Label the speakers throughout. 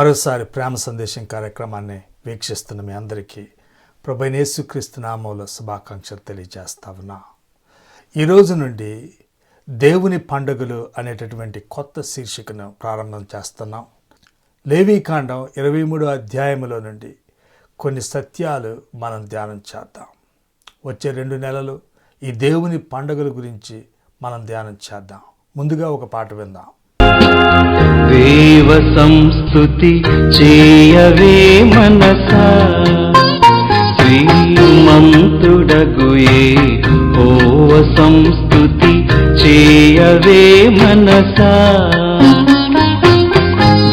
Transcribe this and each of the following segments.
Speaker 1: మరోసారి ప్రేమ సందేశం కార్యక్రమాన్ని వీక్షిస్తున్న మీ అందరికీ ప్రభు యేసుక్రీస్తు నామంలో శుభాకాంక్షలు తెలియజేస్తా ఉన్నా. ఈ రోజు నుండి దేవుని పండుగలు అనేటటువంటి కొత్త శీర్షికను ప్రారంభం చేస్తున్నాం. లేవీకాండం ఇరవై మూడు అధ్యాయములో నుండి కొన్ని సత్యాలు మనం ధ్యానం చేద్దాం. వచ్చే రెండు నెలలు ఈ దేవుని పండుగల గురించి మనం ధ్యానం చేద్దాం. ముందుగా ఒక పాట విందాం.
Speaker 2: దేవ సంస్థుతి చేయవే మనసా? శ్రీమంతుడగుయే ఓవ సంస్థుతి చేయవే మనసా?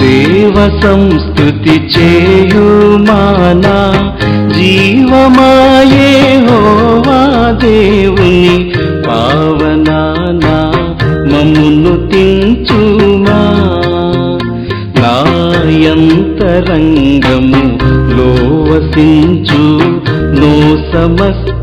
Speaker 2: దేవ సంస్థుతి చేయుమానా జీవమాయే హోవా దేవుని పావ నాయంతరంగము లోవసించు. నో సమస్త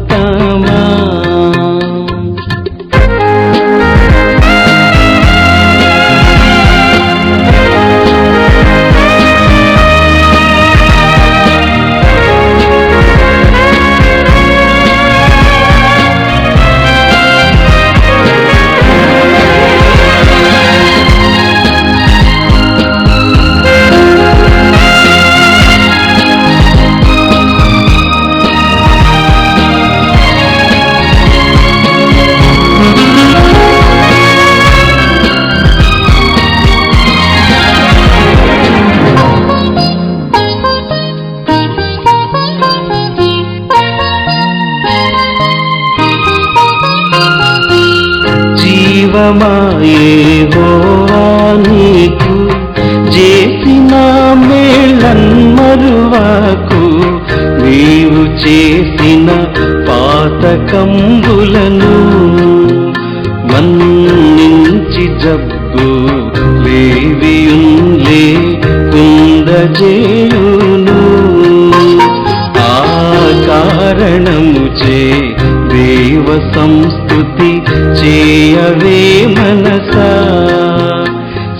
Speaker 2: భక్తి చేయవే మనసా.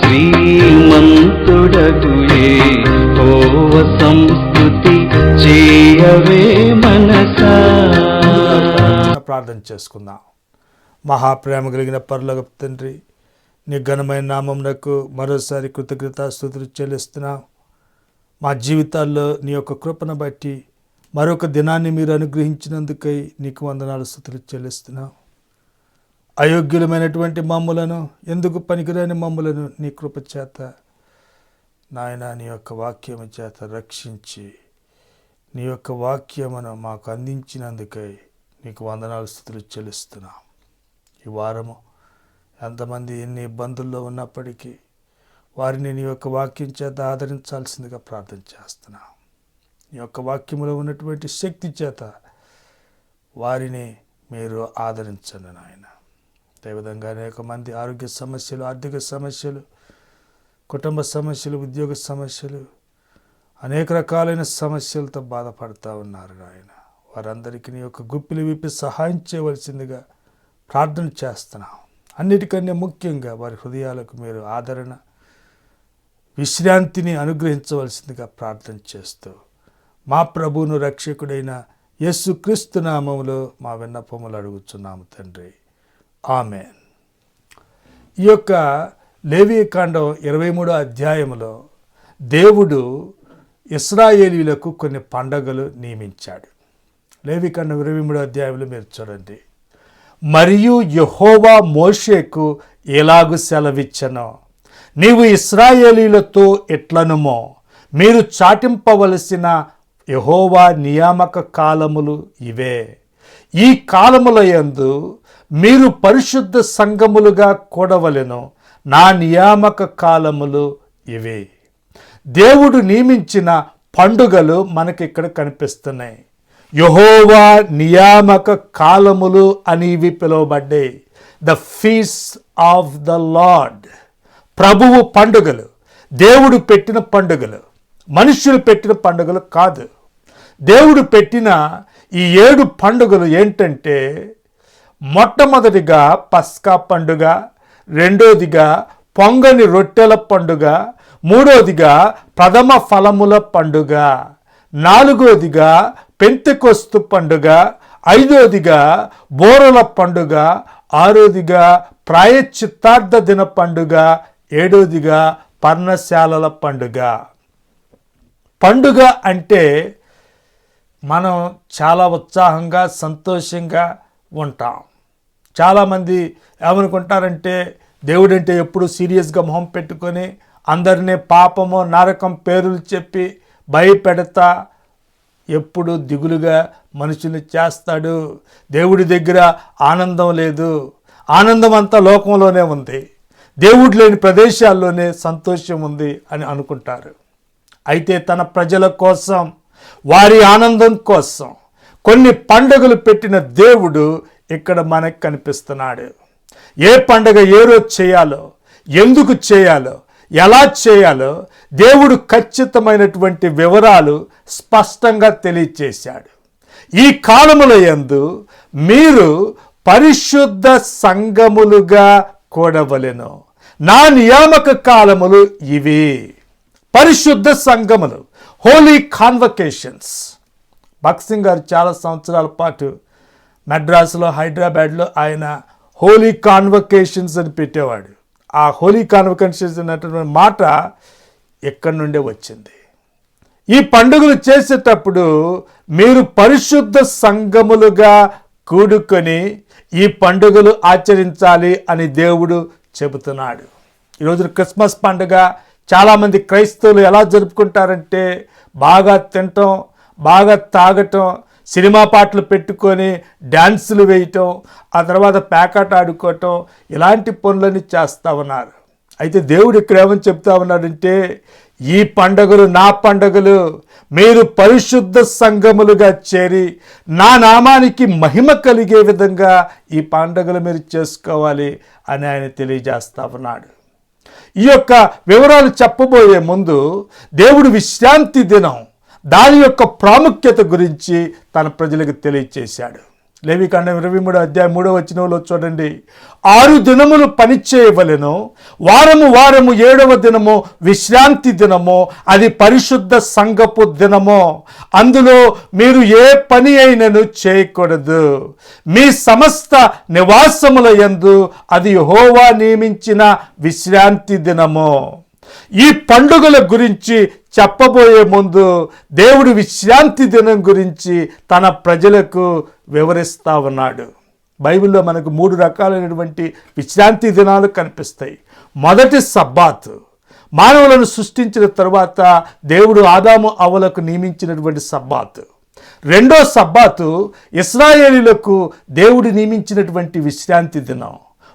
Speaker 2: శ్రీమంతుడగుయే ఓవ సంస్కృతి చేయవే మనసా.
Speaker 1: ప్రార్థన చేసుకుందాం. మహాప్రేమ కలిగిన పరలోక తండ్రి నీ ఘనమైన నామమునకు మరోసారి కృతజ్ఞత స్థుతులు చెల్లిస్తున్నాం. మా జీవితాల్లో నీ యొక్క కృపను బట్టి మరొక దినాన్ని మీరు అనుగ్రహించినందుకై నీకు వందనాలు స్థుతులు చెల్లిస్తున్నాం. అయోగ్యులమైనటువంటి మమ్ములను ఎందుకు పనికిరాని మమ్ములను నీ కృప చేత నాయన నీ యొక్క వాక్యము చేత రక్షించి నీ యొక్క వాక్యమును మాకు అందించినందుకై నీకు వందనాలు స్థుతులు చెల్లిస్తున్నాం. ఈ వారము ఎంతమంది ఎన్ని ఇబ్బందుల్లో ఉన్నప్పటికీ వారిని నీ యొక్క వాక్యం చేత ఆదరించాల్సిందిగా ప్రార్థన చేస్తున్నాం. నీ యొక్క వాక్యములో ఉన్నటువంటి శక్తి చేత వారిని మీరు ఆదరించండి నాయన. అదేవిధంగా అనేక మంది ఆరోగ్య సమస్యలు ఆర్థిక సమస్యలు కుటుంబ సమస్యలు ఉద్యోగ సమస్యలు అనేక రకాలైన సమస్యలతో బాధపడుతూ ఉన్నారు ఆయన. వారందరికీ నీ యొక్క గుప్పిలు విప్పి సహాయం చేయవలసిందిగా ప్రార్థన చేస్తున్నాం. అన్నిటికన్నా ముఖ్యంగా వారి హృదయాలకు మీరు ఆదరణ విశ్రాంతిని అనుగ్రహించవలసిందిగా ప్రార్థన చేస్తూ మా ప్రభువును రక్షకుడైన యేసుక్రీస్తు నామంలో మా విన్నపములు అడుగుచున్నాము తండ్రి. ఆమె ఈ యొక్క లేవీకాండం ఇరవై మూడో అధ్యాయములో దేవుడు ఇస్రాయేలీలకు కొన్ని పండగలు నియమించాడు. లేవికాండం ఇరవై మూడో అధ్యాయంలో మీరు చూడండి. మరియు యహోవా మోషేకు ఎలాగు సెలవిచ్చనో నీవు ఇస్రాయేలీలతో ఎట్లనుమో మీరు చాటింపవలసిన యహోవా నియామక కాలములు ఇవే. ఈ కాలముల యందు మీరు పరిశుద్ధ సంఘములుగా కూడవలెను. నా నియామక కాలములు ఇవే. దేవుడు నియమించిన పండుగలు మనకి ఇక్కడ కనిపిస్తున్నాయి. యహోవా నియామక కాలములు అని ఇవి పిలువబడ్డాయి the feasts of the lord. ప్రభువు పండుగలు. దేవుడు పెట్టిన పండుగలు. మనుషులు పెట్టిన పండుగలు కాదు. దేవుడు పెట్టిన ఈ ఏడు పండుగలు ఏంటంటే మొట్టమొదటిగా పస్కా పండుగ రెండోదిగా పొంగని రొట్టెల పండుగ మూడోదిగా ప్రథమ ఫలముల పండుగ నాలుగోదిగా పెంతెకొస్తు పండుగ ఐదోదిగా బోరల పండుగ ఆరోదిగా ప్రాయశ్చిత్తార్థ దిన పండుగ ఏడోదిగా పర్ణశాలల పండుగ. పండుగ అంటే మనం చాలా ఉత్సాహంగా సంతోషంగా ఉంటాం. చాలామంది ఏమనుకుంటారంటే దేవుడంటే ఎప్పుడు సీరియస్గా మొహం పెట్టుకొని అందరినీ పాపము నరకం పేర్లు చెప్పి భయపెడతా ఎప్పుడు దిగులుగా మనుషుల్ని చేస్తాడు. దేవుడి దగ్గర ఆనందం లేదు. ఆనందం అంతా లోకంలోనే ఉంది. దేవుడు లేని ప్రదేశాల్లోనే సంతోషం ఉంది అని అనుకుంటారు. అయితే తన ప్రజల కోసం వారి ఆనందం కోసం కొన్ని పండుగలు పెట్టిన దేవుడు ఇక్కడ మనకు కనిపిస్తున్నాడు. ఏ పండగ ఏ రోజు చేయాలో ఎందుకు చేయాలో ఎలా చేయాలో దేవుడు ఖచ్చితమైనటువంటి వివరాలు స్పష్టంగా తెలియచేశాడు. ఈ కాలముల యందు మీరు పరిశుద్ధ సంఘములుగా కూడవలెను. నా నియామక కాలములు ఇవి. పరిశుద్ధ సంఘములు హోలీ కాన్వకేషన్స్ భక్సింగ్ గారు చాలా సంవత్సరాల పాటు మద్రాసులో హైదరాబాద్లో ఆయన హోలీ కాన్వకేషన్స్ అని పెట్టేవాడు. ఆ హోలీ కాన్వకేషన్స్ అనేటువంటి మాట ఎక్కడి నుండే వచ్చింది? ఈ పండుగలు చేసేటప్పుడు మీరు పరిశుద్ధ సంఘములుగా కూడుకొని ఈ పండుగలు ఆచరించాలి అని దేవుడు చెబుతున్నాడు. ఈరోజు క్రిస్మస్ పండుగ చాలామంది క్రైస్తవులు ఎలా జరుపుకుంటారంటే బాగా తినటం బాగా తాగటం సినిమా పాటలు పెట్టుకొని డ్యాన్సులు వేయటం ఆ తర్వాత ప్యాకాట్ ఆడుకోవటం ఇలాంటి పనులని చేస్తూ ఉన్నారు. అయితే దేవుడు ఇక్కడ ఏమని చెప్తా ఉన్నాడంటే ఈ పండగలు నా పండగలు మీరు పరిశుద్ధ సంఘములుగా చేరి నా నామానికి మహిమ కలిగే విధంగా ఈ పండగలు మీరు చేసుకోవాలి అని ఆయన తెలియజేస్తా ఉన్నాడు. ఈ యొక్క వివరాలు చెప్పబోయే ముందు దేవుడు విశ్రాంతి దినం దాని యొక్క ప్రాముఖ్యత గురించి తన ప్రజలకు తెలియచేశాడు. లేవికాండం ఇరవై మూడు అధ్యాయం మూడో వచ్చినలో చూడండి. ఆరు దినములు పని చేయవలెను వారము వారము ఏడవ దినము విశ్రాంతి దినము అది పరిశుద్ధ సంఘపు దినము. అందులో మీరు ఏ పని అయినను చేయకూడదు. మీ సమస్త నివాసముల యందు అది హోవా నియమించిన విశ్రాంతి దినము. ఈ పండుగల గురించి చెప్పబోయే ముందు దేవుడు విశ్రాంతి దినం గురించి తన ప్రజలకు వివరిస్తా ఉన్నాడు. బైబిల్లో మనకు మూడు రకాలైనటువంటి విశ్రాంతి దినాలు కనిపిస్తాయి. మొదటి సబ్బాత్. మానవులను సృష్టించిన తర్వాత దేవుడు ఆదాము అవలకు నియమించినటువంటి సబ్బాత్. రెండో సబ్బాతు ఇస్రాయేలీలకు దేవుడు నియమించినటువంటి విశ్రాంతి దినం.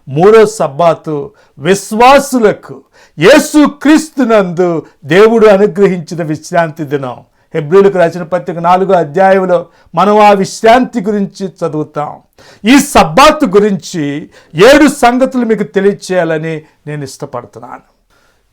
Speaker 1: మూడో సబ్బాతు విశ్వాసులకు యేసు క్రీస్తునందు దేవుడు అనుగ్రహించిన విశ్రాంతి దినం. హెబ్రిలకు రాసిన పత్రిక నాలుగో అధ్యాయంలో మనం ఆ విశ్రాంతి గురించి చదువుతాం. ఈ సబ్బాతు గురించి ఏడు సంగతులు మీకు తెలియచేయాలని నేను ఇష్టపడుతున్నాను.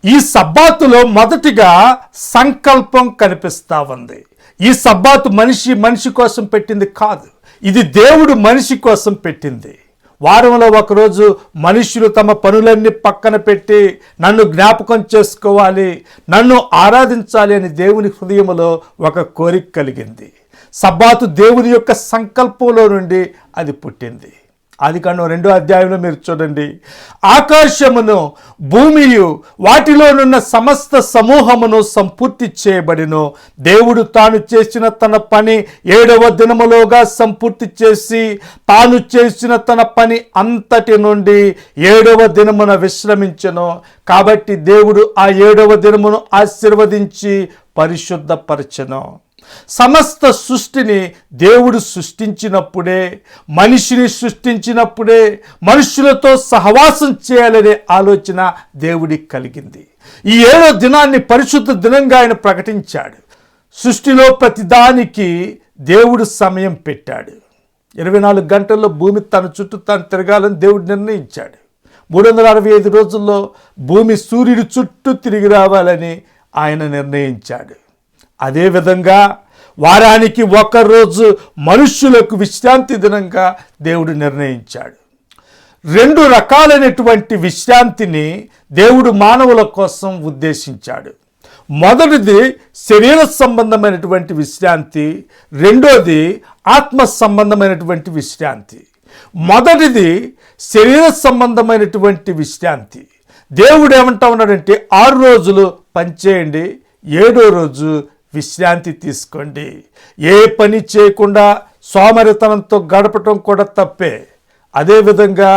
Speaker 1: ఈ సబ్బాతులో మొదటిగా సంకల్పం కనిపిస్తా ఉంది. ఈ సబ్బాతు మనిషి మనిషి కోసం పెట్టింది కాదు. ఇది దేవుడు మనిషి కోసం పెట్టింది. వారంలో ఒకరోజు మనుషులు తమ పనులన్నీ పక్కన పెట్టి నన్ను జ్ఞాపకం చేసుకోవాలి నన్ను ఆరాధించాలి అని దేవుని హృదయంలో ఒక కోరిక కలిగింది. సబ్బాతు దేవుని యొక్క సంకల్పంలో నుండి అది పుట్టింది. అది కాండం రెండో అధ్యాయంలో మీరు చూడండి. ఆకాశమును భూమియు వాటిలోనున్న సమస్త సమూహమును సంపూర్తి చేయబడిను. దేవుడు తాను చేసిన తన పని ఏడవ దినములోగా సంపూర్తి చేసి తాను చేసిన తన పని అంతటి నుండి ఏడవ దినమున విశ్రమించను. కాబట్టి దేవుడు ఆ ఏడవ దినమును ఆశీర్వదించి పరిశుద్ధపరచను. సమస్త సృష్టిని దేవుడు సృష్టించినప్పుడే మనిషిని సృష్టించినప్పుడే మనుషులతో సహవాసం చేయాలనే ఆలోచన దేవుడికి కలిగింది. ఈ ఏడో దినాన్ని పరిశుద్ధ దినంగా ఆయన ప్రకటించాడు. సృష్టిలో ప్రతిదానికి దేవుడు సమయం పెట్టాడు. ఇరవై నాలుగు గంటల్లో భూమి తన చుట్టూ తాను తిరగాలని దేవుడు నిర్ణయించాడు. మూడు వందల అరవై ఐదు రోజుల్లో భూమి సూర్యుడి చుట్టూ తిరిగి రావాలని ఆయన నిర్ణయించాడు. అదేవిధంగా వారానికి ఒక రోజు మనుష్యులకు విశ్రాంతి దినంగా దేవుడు నిర్ణయించాడు. రెండు రకాలైనటువంటి విశ్రాంతిని దేవుడు మానవుల కోసం ఉద్దేశించాడు. మొదటిది శరీర సంబంధమైనటువంటి విశ్రాంతి రెండోది ఆత్మ సంబంధమైనటువంటి విశ్రాంతి. మొదటిది శరీర సంబంధమైనటువంటి విశ్రాంతి. దేవుడు ఏమంటా ఉన్నాడంటే ఆరు రోజులు పనిచేయండి ఏడో రోజు విశ్రాంతి తీసుకోండి. ఏ పని చేయకుండా సోమరితనంతో గడపటం కూడా తప్పే. అదేవిధంగా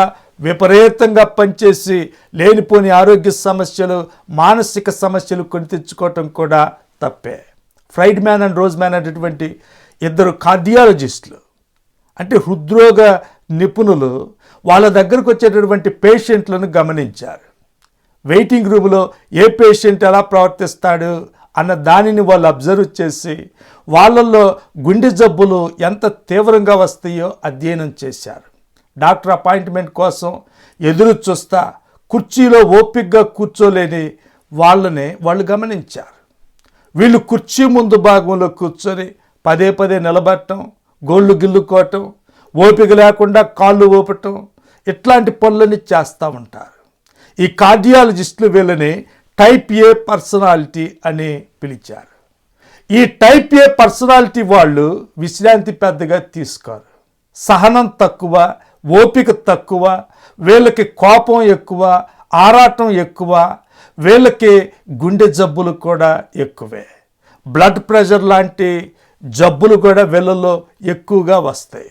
Speaker 1: విపరీతంగా పనిచేసి లేనిపోని ఆరోగ్య సమస్యలు మానసిక సమస్యలు కొని తెచ్చుకోవటం కూడా తప్పే. Friedman and Rosenman అనేటువంటి ఇద్దరు కార్డియాలజిస్టులు అంటే హృద్రోగ నిపుణులు వాళ్ళ దగ్గరకు వచ్చేటటువంటి పేషెంట్లను గమనించారు. వెయిటింగ్ రూమ్లో ఏ పేషెంట్ ఎలా ప్రవర్తిస్తాడు అన్న దానిని వాళ్ళు అబ్జర్వ్ చేసి వాళ్ళల్లో గుండె జబ్బులు ఎంత తీవ్రంగా వస్తాయో అధ్యయనం చేశారు. డాక్టర్ అపాయింట్మెంట్ కోసం ఎదురు చూస్తా కుర్చీలో ఓపికగా కూర్చోలేని వాళ్ళని వాళ్ళు గమనించారు. వీళ్ళు కుర్చీ ముందు భాగంలో కూర్చొని పదే పదే నిలబడటం గోళ్ళు గిల్లుకోవటం ఓపిక లేకుండా కాళ్ళు ఊపటం ఇట్లాంటి పనులని చేస్తూ ఉంటారు. ఈ కార్డియాలజిస్టులు వీళ్ళని టైప్ ఏ పర్సనాలిటీ అని పిలిచారు. ఈ టైప్ ఏ పర్సనాలిటీ వాళ్ళు విశ్రాంతి పెద్దగా తీసుకోరు. సహనం తక్కువ ఓపిక తక్కువ వీళ్ళకి కోపం ఎక్కువ ఆరాటం ఎక్కువ వీళ్ళకి గుండె జబ్బులు కూడా ఎక్కువే. బ్లడ్ ప్రెషర్ లాంటి జబ్బులు కూడా వీళ్ళలో ఎక్కువగా వస్తాయి.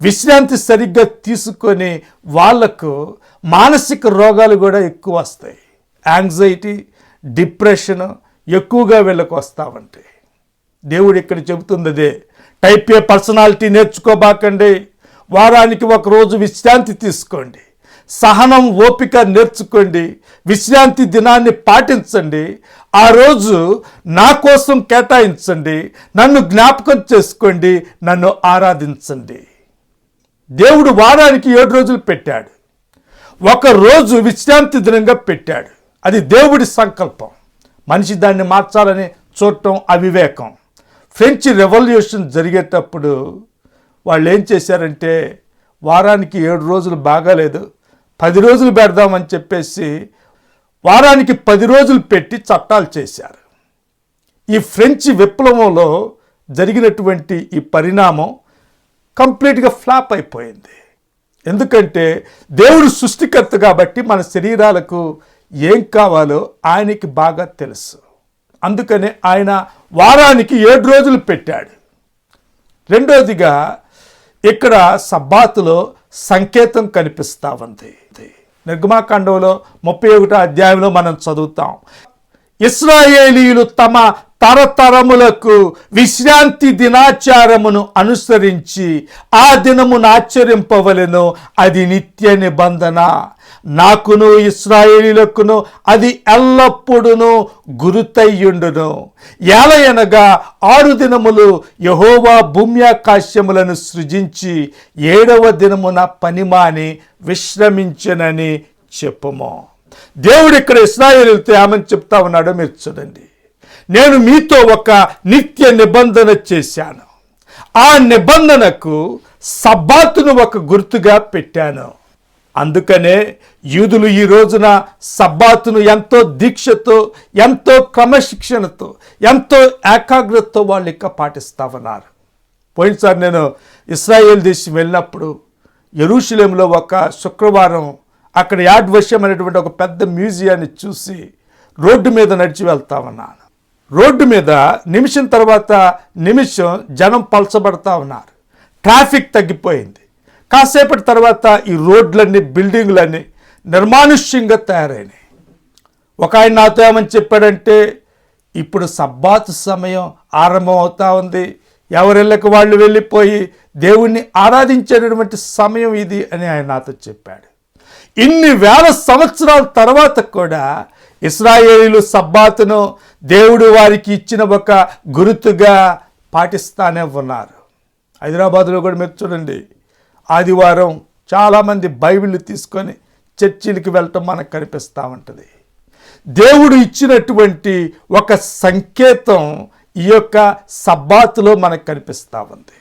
Speaker 1: విశ్రాంతి సరిగ్గా తీసుకొని వాళ్ళకు మానసిక రోగాలు కూడా ఎక్కువ వస్తాయి. యాంగ్జైటీ డిప్రెషన్ ఎక్కువగా వీళ్ళకు వస్తూ ఉంటాయి దేవుడు ఇక్కడ చెబుతుంది అదే. టైప్ ఏ పర్సనాలిటీ నేర్చుకోబాకండి. వారానికి ఒక రోజు విశ్రాంతి తీసుకోండి. సహనం ఓపిక నేర్చుకోండి. విశ్రాంతి దినాన్ని పాటించండి. ఆ రోజు నా కోసం కేటాయించండి. నన్ను జ్ఞాపకం చేసుకోండి. నన్ను ఆరాధించండి. దేవుడు వారానికి ఏడు రోజులు పెట్టాడు. ఒక రోజు విశ్రాంతి దినంగా పెట్టాడు. అది దేవుడి సంకల్పం. మనిషి దాన్ని మార్చాలని చూడటం అవివేకం. ఫ్రెంచ్ రెవల్యూషన్ జరిగేటప్పుడు వాళ్ళు ఏం చేశారంటే వారానికి ఏడు రోజులు బాగాలేదు పది రోజులు పెడదామని చెప్పేసి వారానికి పది రోజులు పెట్టి చట్టాలు చేశారు. ఈ ఫ్రెంచ్ విప్లవంలో జరిగినటువంటి ఈ పరిణామం కంప్లీట్గా ఫ్లాప్ అయిపోయింది. ఎందుకంటే దేవుడు సృష్టికర్త కాబట్టి మన శరీరాలకు ఏం కావాలో ఆయనకి బాగా తెలుసు. అందుకనే ఆయన వారానికి ఏడు రోజులు పెట్టాడు. రెండోదిగా ఇక్కడ సబ్బాతులో సంకేతం కనిపిస్తా ఉంది. నిర్గమాకాండంలో ముప్పై ఒకటో అధ్యాయంలో మనం చదువుతాం. ఇస్రాయేలీలు తమ తరతరములకు విశ్రాంతి దినాచారమును అనుసరించి ఆ దినమును ఆచరింపవలెను. అది నిత్య నిబంధన. నాకును ఇస్రాయేలీలకును అది ఎల్లప్పుడూ గురుతయ్యుండును. ఏలయనగా ఆరు దినములు యహోవా భూమ్యాకాశ్యములను సృజించి ఏడవ దినమున పనిమాని విశ్రమించనని చెప్పుము. దేవుడు ఇక్కడ ఇస్రాయేలీలతో ఏమని చెప్తా ఉన్నాడో మీరు చూడండి. నేను మీతో ఒక నిత్య నిబంధన చేశాను. ఆ నిబంధనకు సబ్బాతును ఒక గుర్తుగా పెట్టాను. అందుకనే యూదులు ఈ రోజున సబ్బాతును ఎంతో దీక్షతో ఎంతో క్రమశిక్షణతో ఎంతో ఏకాగ్రతతో వాళ్ళు ఇంకా పాటిస్తా ఉన్నారు. పోయినసారి నేను ఇస్రాయేల్ దేశం వెళ్ళినప్పుడు ఎరూషలేంలో ఒక శుక్రవారం అక్కడ యాడ్ వశ్యం అనేటువంటి ఒక పెద్ద మ్యూజియాన్ని చూసి రోడ్డు మీద నడిచి వెళ్తా ఉన్నాను రోడ్డు మీద నిమిషం తర్వాత నిమిషం జనం పలచబడతా ఉన్నారు. ట్రాఫిక్ తగ్గిపోయింది. కాసేపటి తర్వాత ఈ రోడ్లన్నీ బిల్డింగ్లన్నీ నిర్మానుష్యంగా తయారైనాయి. ఒక ఆయన నాతో ఏమని చెప్పాడంటే ఇప్పుడు సబ్బాత్ సమయం ఆరంభం అవుతా ఉంది. ఎవరిళ్ళకి వాళ్ళు వెళ్ళిపోయి దేవుణ్ణి ఆరాధించేటటువంటి సమయం ఇది అని ఆయన నాతో చెప్పాడు. ఇన్ని వేల సంవత్సరాల తర్వాత కూడా ఇస్రాయేలీలు సబ్బాతును దేవుడు వారికి ఇచ్చిన ఒక గుర్తుగా పాటిస్తానే ఉన్నారు. హైదరాబాద్లో కూడా మీరు చూడండి ఆదివారం చాలామంది బైబిల్ తీసుకొని చర్చిలకి వెళ్ళటం మనకు కనిపిస్తూ ఉంటుంది. దేవుడు ఇచ్చినటువంటి ఒక సంకేతం ఈ యొక్క సబ్బాతులో మనకు కనిపిస్తూ ఉంది.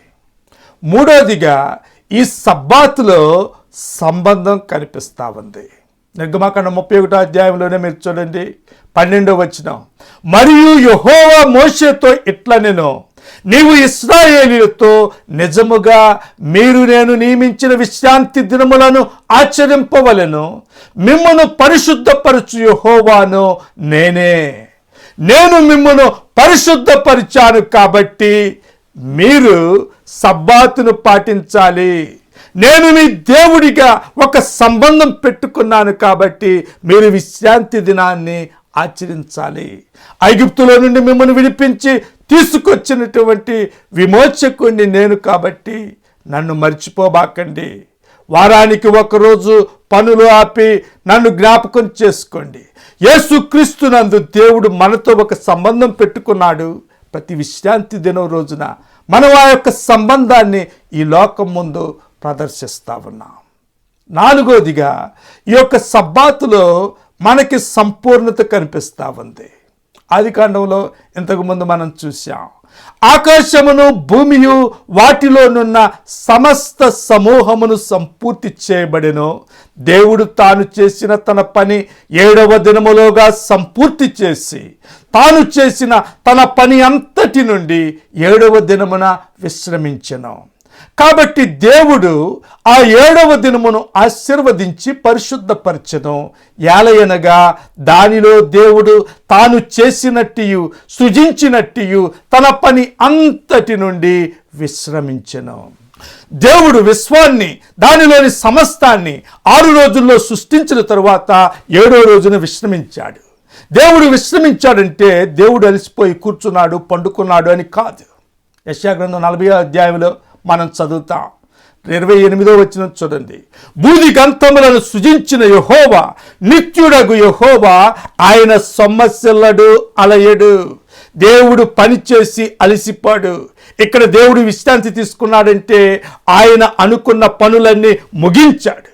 Speaker 1: మూడోదిగా ఈ సబ్బాతులో సంబంధం కనిపిస్తూ ఉంది. నిర్గమాకాండ ముప్పై ఒకటో అధ్యాయంలోనే మీరు చూడండి. పన్నెండో వచ్చిన మరియు యహోవా మోషతో ఇట్లా నేను నీవు ఇస్రాయేలీలతో నిజముగా మీరు నేను నియమించిన విశ్రాంతి దినములను ఆచరింపవలను. మిమ్మను పరిశుద్ధపరచు యహోవాను నేనే. నేను మిమ్మను పరిశుద్ధపరిచాను కాబట్టి మీరు సబ్బాతును పాటించాలి. నేను మీ దేవుడిగా ఒక సంబంధం పెట్టుకున్నాను కాబట్టి మీరు విశ్రాంతి దినాన్ని ఆచరించాలి. ఐగుప్తులో నుండి మిమ్మల్ని విడిపించి తీసుకొచ్చినటువంటి విమోచకుణ్ణి నేను కాబట్టి నన్ను మర్చిపోబాకండి. వారానికి ఒకరోజు పనులు ఆపి నన్ను జ్ఞాపకం చేసుకోండి. యేసుక్రీస్తునందు దేవుడు మనతో ఒక సంబంధం పెట్టుకున్నాడు. ప్రతి విశ్రాంతి దినం రోజున మనం ఆ యొక్క సంబంధాన్ని ఈ లోకం ముందు ప్రదర్శిస్తూ ఉన్నాం నాలుగోదిగా ఈ యొక్క సబ్బాతులో మనకి సంపూర్ణత కనిపిస్తూ ఉంది. ఆది కాండంలో ఇంతకుముందు మనం చూసాం ఆకాశమును భూమియు వాటిలోనున్న సమస్త సమూహమును సంపూర్తి చేయబడెను. దేవుడు తాను చేసిన తన పని ఏడవ దినములోగా సంపూర్తి చేసి తాను చేసిన తన పని అంతటి నుండి ఏడవ దినమున విశ్రమించెను. కాబట్టి దేవుడు ఆ ఏడవ దినమును ఆశీర్వదించి పరిశుద్ధపరచను. ఏలయనగా దానిలో దేవుడు తాను చేసినట్టియు సృజించినట్టియు తన పని అంతటి నుండి విశ్రమించెను. దేవుడు విశ్వాన్ని దానిలోని సమస్తాన్ని ఆరు రోజుల్లో సృష్టించిన తరువాత ఏడో రోజున విశ్రమించాడు. దేవుడు విశ్రమించాడంటే దేవుడు అలసిపోయి కూర్చున్నాడు పండుకున్నాడు అని కాదు. యశాగ్రంథం నలభై అధ్యాయంలో మనం చదువుతాం. ఇరవై ఎనిమిదో వచ్చిన చూడండి. బూది గంతములను సృజించిన యహోవా నిత్యుడగు యహోవా ఆయన సొమ్మసిల్లడు అలయడు. దేవుడు పనిచేసి అలసిపాడు. ఇక్కడ దేవుడు విశ్రాంతి తీసుకున్నాడంటే ఆయన అనుకున్న పనులన్నీ ముగించాడు.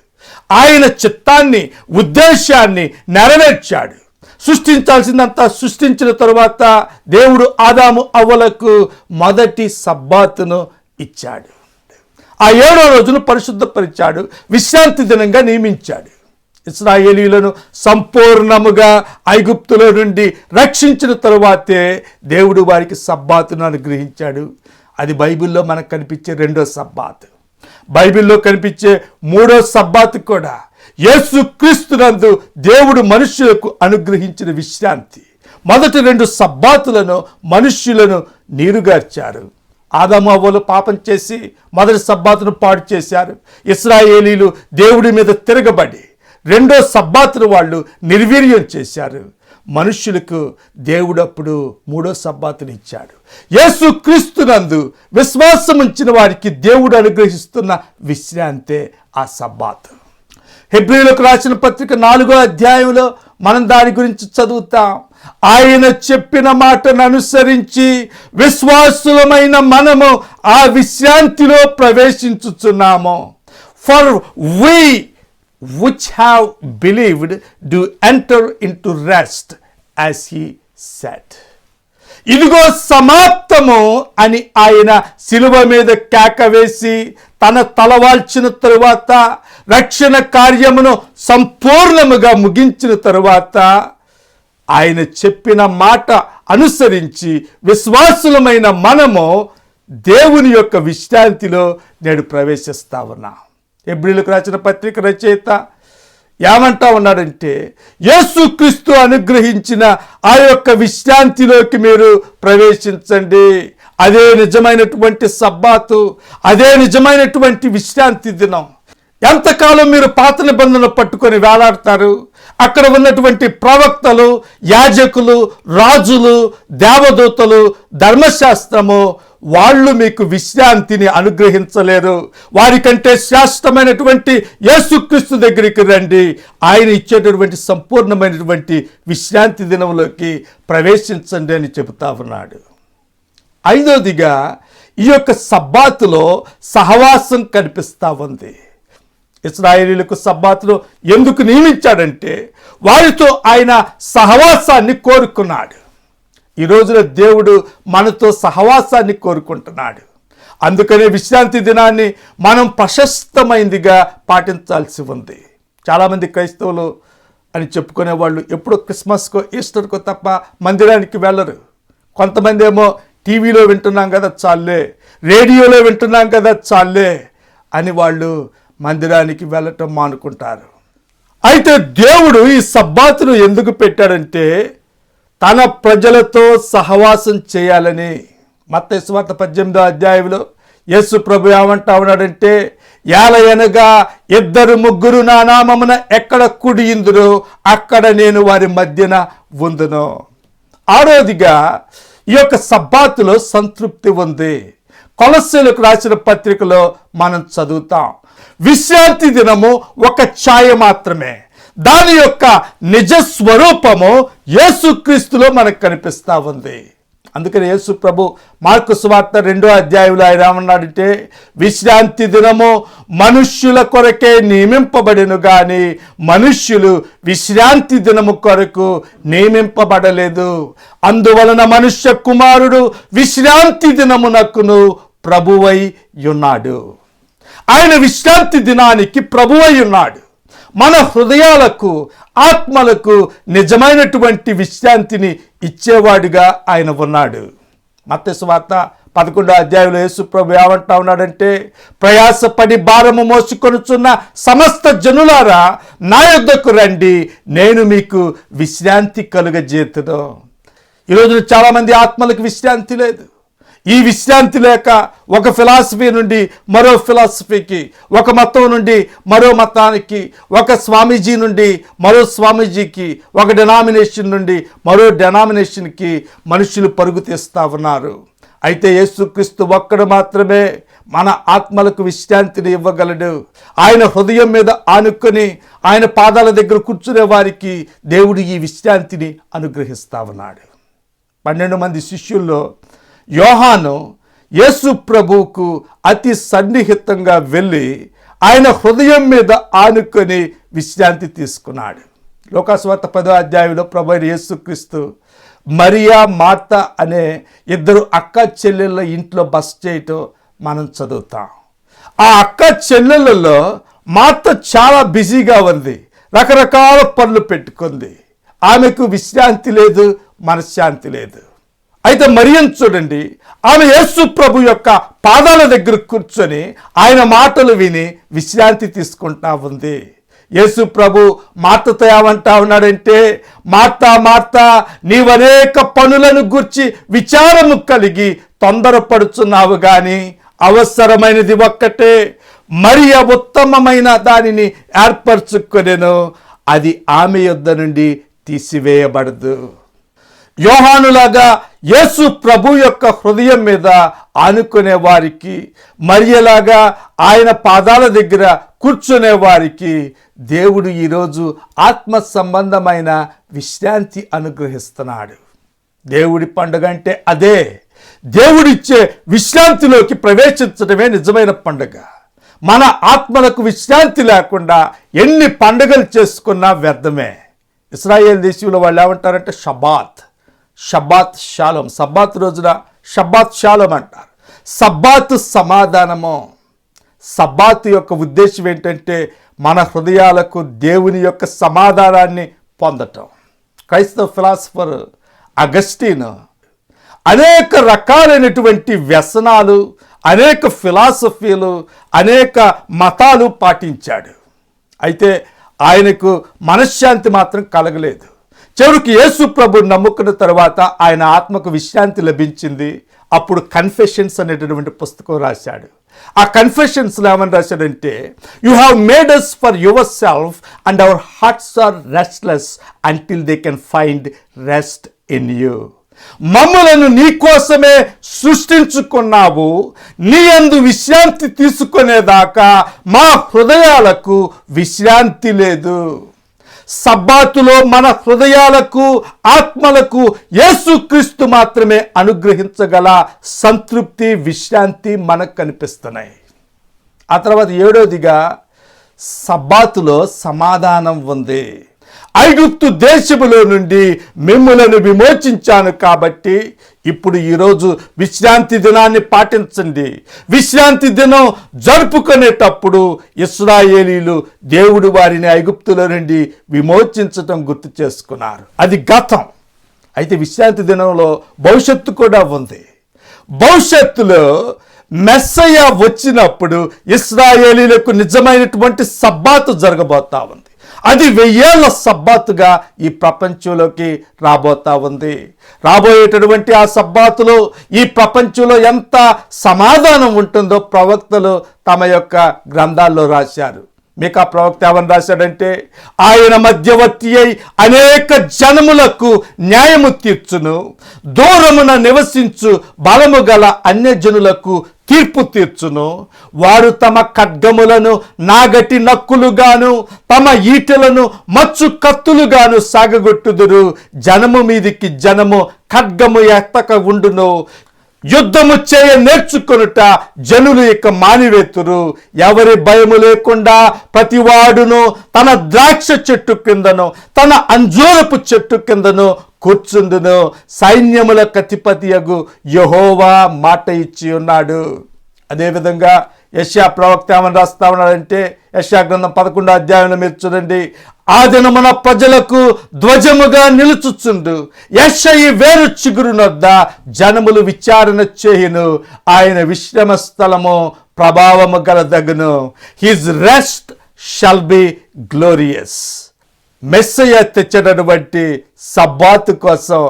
Speaker 1: ఆయన చిత్తాన్ని ఉద్దేశాన్ని నెరవేర్చాడు. సృష్టించాల్సిందంతా సృష్టించిన తరువాత దేవుడు ఆదాము అవ్వలకు మొదటి సబ్బాతును ఇచ్చాడు. ఆ ఏడో రోజును పరిశుద్ధపరిచాడు. విశ్రాంతి దినంగా నియమించాడు. ఇస్రాయేలీలను సంపూర్ణముగా ఐగుప్తుల నుండి రక్షించిన తరువాతే దేవుడు వారికి సబ్బాతును అనుగ్రహించాడు. అది బైబిల్లో మనకు కనిపించే రెండో సబ్బాత్. బైబిల్లో కనిపించే మూడో సబ్బాత్ కూడా యేసు క్రీస్తునందు దేవుడు మనుష్యులకు అనుగ్రహించిన విశ్రాంతి. మొదటి రెండు సబ్బాతులను మనుష్యులను నీరుగార్చారు. ఆదమావోలు పాపం చేసి మొదటి సబ్బాతును పాడు చేశారు. ఇస్రాయేలీలు దేవుడి మీద తిరగబడి రెండో సబ్బాతును వాళ్ళు నిర్వీర్యం చేశారు. మనుష్యులకు దేవుడప్పుడు మూడో సబ్బాతుని ఇచ్చాడు. యేసు క్రీస్తునందు విశ్వాసం ఉంచిన వారికి దేవుడు అనుగ్రహిస్తున్న విశ్రాంతే ఆ సబ్బాత్. హెబ్రిలకు రాసిన పత్రిక నాలుగో అధ్యాయంలో మనం దాని గురించి చదువుతాం. ఆయన చెప్పిన మాటను అనుసరించి విశ్వాసులమైన మనము ఆ విశ్రాంతిలో ప్రవేశించుచున్నాము. For we which have believed do enter into rest as he said ఇదిగో సమాప్తము అని ఆయన శిలువ మీద కేక వేసి తన తలవాల్చిన తరువాత రక్షణ కార్యమును సంపూర్ణముగా ముగించిన తరువాత ఆయన చెప్పిన మాట అనుసరించి విశ్వాసులమైన మనము దేవుని యొక్క విశ్రాంతిలో నేడు ప్రవేశిస్తా ఉన్నాం. ఎబ్రిలకు రాసిన పత్రిక రచయిత ఏమంటా ఉన్నాడంటే యేసుక్రీస్తు అనుగ్రహించిన ఆ యొక్క విశ్రాంతిలోకి మీరు ప్రవేశించండి. అదే నిజమైనటువంటి సబ్బాతు అదే నిజమైనటువంటి విశ్రాంతి దినం. ఎంతకాలం మీరు పాత నిబంధనలు పట్టుకొని వేలాడతారు అక్కడ ఉన్నటువంటి ప్రవక్తలు యాజకులు రాజులు దేవదూతలు ధర్మశాస్త్రము వాళ్ళు మీకు విశ్రాంతిని అనుగ్రహించలేరు వారికంటే శ్రేష్టమైనటువంటి యేసుక్రీస్తు దగ్గరికి రండి. ఆయన ఇచ్చేటటువంటి సంపూర్ణమైనటువంటి విశ్రాంతి దినంలోకి ప్రవేశించండి అని చెబుతా ఉన్నాడు. ఐదోదిగా ఈ యొక్క సబ్బాతులో సహవాసం కనిపిస్తా ఉంది. ఇస్రాయేలీలకు సబ్బాతులు ఎందుకు నియమించాడంటే వారితో ఆయన సహవాసాన్ని కోరుకున్నాడు. ఈ రోజున దేవుడు మనతో సహవాసాన్ని కోరుకుంటున్నాడు. అందుకనే విశ్రాంతి దినాన్ని మనం ప్రశస్తమైందిగా పాటించాల్సి ఉంది. చాలామంది క్రైస్తవులు అని చెప్పుకునే వాళ్ళు ఎప్పుడో క్రిస్మస్కో ఈస్టర్కో తప్ప మందిరానికి వెళ్ళరు. కొంతమంది ఏమో టీవీలో వింటున్నాం కదా చాలే రేడియోలో వింటున్నాం కదా చాలే అని వాళ్ళు మందిరానికి వెళ్ళటం మానుకుంటారు. అయితే దేవుడు ఈ సబ్బాతును ఎందుకు పెట్టాడంటే తన ప్రజలతో సహవాసం చేయాలని. మత స్వార్థ పద్దెనిమిదో అధ్యాయంలో యేసు ప్రభు ఏమంటా ఉన్నాడంటే ఏలయనగా ఇద్దరు ముగ్గురు నా నామమున ఎక్కడ కుడియిందురో అక్కడ నేను వారి మధ్యన ఉందును. ఆరోదిగా ఈ యొక్క సబ్బాతులో సంతృప్తి ఉంది. కొలస్సులకు రాసిన పత్రికలో మనం చదువుతాం. విశ్రాంతి దినము ఒక ఛాయ మాత్రమే. దాని యొక్క నిజ స్వరూపము యేసుక్రీస్తులో మనకు కనిపిస్తా ఉంది. అందుకని యేసు ప్రభు మార్కు సువార్త రెండో అధ్యాయంలో ఆయన ఏమన్నాడంటే విశ్రాంతి దినము మనుష్యుల కొరకే నియమింపబడిను గాని మనుష్యులు విశ్రాంతి దినము కొరకు నియమింపబడలేదు. అందువలన మనుష్య కుమారుడు విశ్రాంతి దినమునకును ప్రభువై ఉన్నాడు. ఆయన విశ్రాంతి దినానికి ప్రభువై ఉన్నాడు. మన హృదయాలకు ఆత్మలకు నిజమైనటువంటి విశ్రాంతిని ఇచ్చేవాడుగా ఆయన ఉన్నాడు. మత్స్వార్త పదకొండో అధ్యాయంలో యేసు ప్రభు ఏమంటా ఉన్నాడంటే ప్రయాసపడి భారము మోసుకొనుచున్న సమస్త జనులారా నా యొద్దకు రండి నేను మీకు విశ్రాంతి కలుగజేతును. ఈరోజు చాలామంది ఆత్మలకు విశ్రాంతి లేదు. ఈ విశ్రాంతి లేక ఒక ఫిలాసఫీ నుండి మరో ఫిలాసఫీకి ఒక మతం నుండి మరో మతానికి ఒక స్వామీజీ నుండి మరో స్వామీజీకి ఒక డెనామినేషన్ నుండి మరో డెనామినేషన్కి మనుషులు పరుగు తీస్తూ ఉన్నారు. అయితే యేసుక్రీస్తు ఒక్కడు మాత్రమే మన ఆత్మలకు విశ్రాంతిని ఇవ్వగలడు. ఆయన హృదయం మీద ఆనుకొని ఆయన పాదాల దగ్గర కూర్చునే వారికి దేవుడు ఈ విశ్రాంతిని అనుగ్రహిస్తా ఉన్నాడు. పన్నెండు మంది శిష్యుల్లో యోహాను యేసు ప్రభువుకు అతి సన్నిహితంగా వెళ్ళి ఆయన హృదయం మీద ఆనుకొని విశ్రాంతి తీసుకున్నాడు. లోకాస్వార్త పదో అధ్యాయంలో ప్రభు యేసుక్రీస్తు మరియా మార్త అనే ఇద్దరు అక్క చెల్లెళ్ళ ఇంట్లో బస చేయటం మనం చదువుతాం. ఆ అక్క చెల్లెళ్ళలో మార్త చాలా బిజీగా ఉంది. రకరకాల పనులు పెట్టుకుంది. ఆమెకు విశ్రాంతి లేదు మనశ్శాంతి లేదు. అయితే మరియం చూడండి ఆమె యేసు ప్రభు యొక్క పాదాల దగ్గర కూర్చొని ఆయన మాటలు విని విశ్రాంతి తీసుకుంటా ఉంది. యేసు ప్రభు మార్తతో ఏమంటా ఉన్నాడంటే మార్తా మార్తా నీవనేక పనులను గుర్చి విచారము కలిగి తొందరపడుచున్నావు కానీ అవసరమైనది ఒక్కటే. మరి ఉత్తమమైన దానిని ఏర్పరచుకునేను అది ఆమె యొద్ద నుండి తీసివేయబడదు. యోహానులాగా యేసు ప్రభు యొక్క హృదయం మీద ఆనుకునే వారికి మరియలాగా ఆయన పాదాల దగ్గర కూర్చునే వారికి దేవుడు ఈరోజు ఆత్మ సంబంధమైన విశ్రాంతి అనుగ్రహిస్తున్నాడు. దేవుడి పండుగ అంటే అదే. దేవుడిచ్చే విశ్రాంతిలోకి ప్రవేశించడమే నిజమైన పండుగ. మన ఆత్మలకు విశ్రాంతి లేకుండా ఎన్ని పండుగలు చేసుకున్నా వ్యర్థమే. ఇస్రాయేల్ దేశంలో వాళ్ళు ఏమంటారంటే షబాత్. Shabbat shalom. సబ్బాత్ రోజున షబ్బాత్ షాలోం అంటారు. సబ్బాత్ సమాధానము. సబ్బాత్ యొక్క ఉద్దేశం ఏంటంటే మన హృదయాలకు దేవుని యొక్క సమాధానాన్ని పొందటం. క్రైస్తవ ఫిలాసఫర్ అగస్టిన్ అనేక రకాలైనటువంటి వ్యసనాలు అనేక ఫిలాసఫీలు అనేక మతాలు పాటించాడు. అయితే ఆయనకు మనశ్శాంతి మాత్రం కలగలేదు. చివరికి యేసు ప్రభు నమ్ముకున్న తర్వాత ఆయన ఆత్మకు విశ్రాంతి లభించింది. అప్పుడు కన్ఫెషన్స్ అనేటటువంటి పుస్తకం రాశాడు. ఆ కన్ఫెషన్స్లో ఏమని రాశాడంటే you have made us for yourself and our hearts are restless until they can find rest in you మమ్మలను నీ కోసమే సృష్టించుకున్నావు. నీ అందు విశ్రాంతి తీసుకునేదాకా మా హృదయాలకు విశ్రాంతి లేదు. సబ్బాతులో మన హృదయాలకు ఆత్మలకు యేసుక్రీస్తు మాత్రమే అనుగ్రహించగల సంతృప్తి విశ్రాంతి మనకు కనిపిస్తున్నాయి. ఆ తర్వాత ఏడోదిగా సబ్బాతులో సమాధానం ఉంది. ఐగుప్తు దేశములో నుండి మిమ్ములను విమోచించాను కాబట్టి ఇప్పుడు ఈరోజు విశ్రాంతి దినాన్ని పాటించండి. విశ్రాంతి దినం జరుపుకునేటప్పుడు ఇస్రాయేలీలు దేవుడు వారిని ఐగుప్తుల నుండి విమోచించటం గుర్తు చేసుకున్నారు. అది గతం. అయితే విశ్రాంతి దినంలో భవిష్యత్తు కూడా ఉంది. భవిష్యత్తులో మెస్సయ్య వచ్చినప్పుడు ఇస్రాయేలీలకు నిజమైనటువంటి సబ్బాతు జరగబోతా ఉంది. అది వెయ్యేళ్ళ సబ్బాతుగా ఈ ప్రపంచంలోకి రాబోతా ఉంది. రాబోయేటటువంటి ఆ సబ్బాతులో ఈ ప్రపంచంలో ఎంత సమాధానం ఉంటుందో ప్రవక్తలు తమ యొక్క గ్రంథాల్లో రాశారు. మీకు ఆ ప్రవక్త ఏమని రాశాడంటే ఆయన మధ్యవర్తి అయి అనేక జనములకు న్యాయము తీర్చును. దూరమున నివసించు బలము గల అన్యజనులకు తీర్పు తీర్చును. వారు తమ ఖడ్గములను నాగటి నక్కులుగాను తమ ఈటెలను మచ్చు కత్తులుగాను సాగగొట్టుదురు. జనము మీదికి జనము ఖడ్గము ఎత్తక ఉండును. యుద్ధము చేయ నేర్చుకొనుట జనులు ఇక మానివేతురు. ఎవరి భయము లేకుండా ప్రతివాడును తన ద్రాక్ష చెట్టు కిందను తన అంజూరపు చెట్టు కిందను కూర్చుందును సైన్యముల కతిపతియగు యహోవా మాట ఇచ్చి ఉన్నాడు అదేవిధంగా యశ్యా ప్రవక్త ఏమని రాస్తా ఉన్నాడంటే యశ్యా గ్రంథం పదకొండో అధ్యాయంలో మీరు చూడండి ఆ దినమున ప్రజలకు ధ్వజముగా నిలుచుచుండు. యశ్ఐ వేరు చిగురునొద్ద జనములు విచారణ చేయును. ఆయన విశ్రమ స్థలము ప్రభావము గలదగును. His rest shall be glorious. Messiah తెచ్చినటువంటి సబ్బాతు కోసం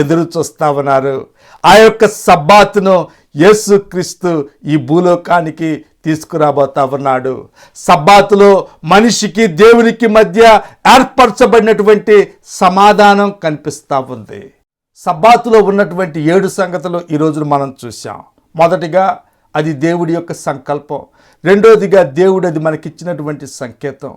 Speaker 1: ఎదురు చూస్తా ఉన్నారు. ఆ యొక్క సబ్బాతును యేసుక్రీస్తు ఈ భూలోకానికి తీసుకురాబోతా ఉన్నాడు సబ్బాతులో మనిషికి దేవునికి మధ్య ఏర్పరచబడినటువంటి సమాధానం కనిపిస్తూ ఉంది. సబ్బాతులో ఉన్నటువంటి ఏడు సంగతులు ఈరోజు మనం చూసాం మొదటిగా అది దేవుడి యొక్క సంకల్పం. రెండోదిగా దేవుడు అది మనకిచ్చినటువంటి సంకేతం.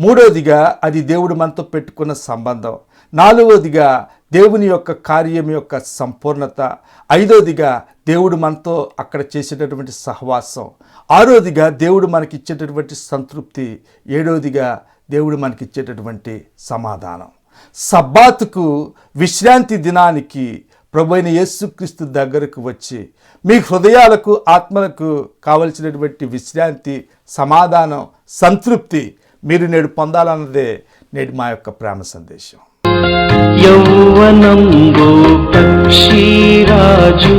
Speaker 1: మూడోదిగా అది దేవుడు మనతో పెట్టుకున్న సంబంధం. నాలుగవదిగా దేవుని యొక్క కార్యం యొక్క సంపూర్ణత. ఐదవదిగా దేవుడు మనతో అక్కడ చేసేటటువంటి సహవాసం. ఆరోదిగా దేవుడు మనకిచ్చేటటువంటి సంతృప్తి. ఏడోదిగా దేవుడు మనకిచ్చేటటువంటి సమాధానం. సబ్బాతుకు విశ్రాంతి దినానికి ప్రభు అయిన యేసుక్రీస్తు దగ్గరకు వచ్చి మీ హృదయాలకు ఆత్మలకు కావలసినటువంటి విశ్రాంతి సమాధానం సంతృప్తి మీరు నేడు పొందాలన్నదే నేడు మా యొక్క ప్రేమ సందేశం.
Speaker 2: యౌవనంబు పక్షిరాజు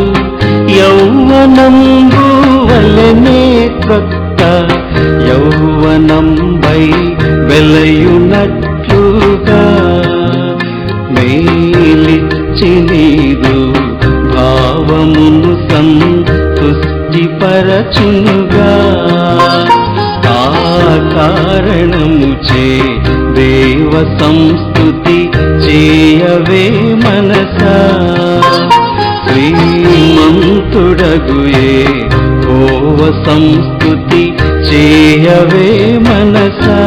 Speaker 2: యౌవనంబు వలనే కొత్త యౌవనంబై వెలయునట్లుగా మేలిచ్చి నీదు భావమును సంతుష్టిపరచునుగా. ఆ కారణము చే దేవ సంస్థుతి చేయవే మనసా. శ్రీమంతుడగుయే ఓవ సంస్కృతి చేయవే మనసా.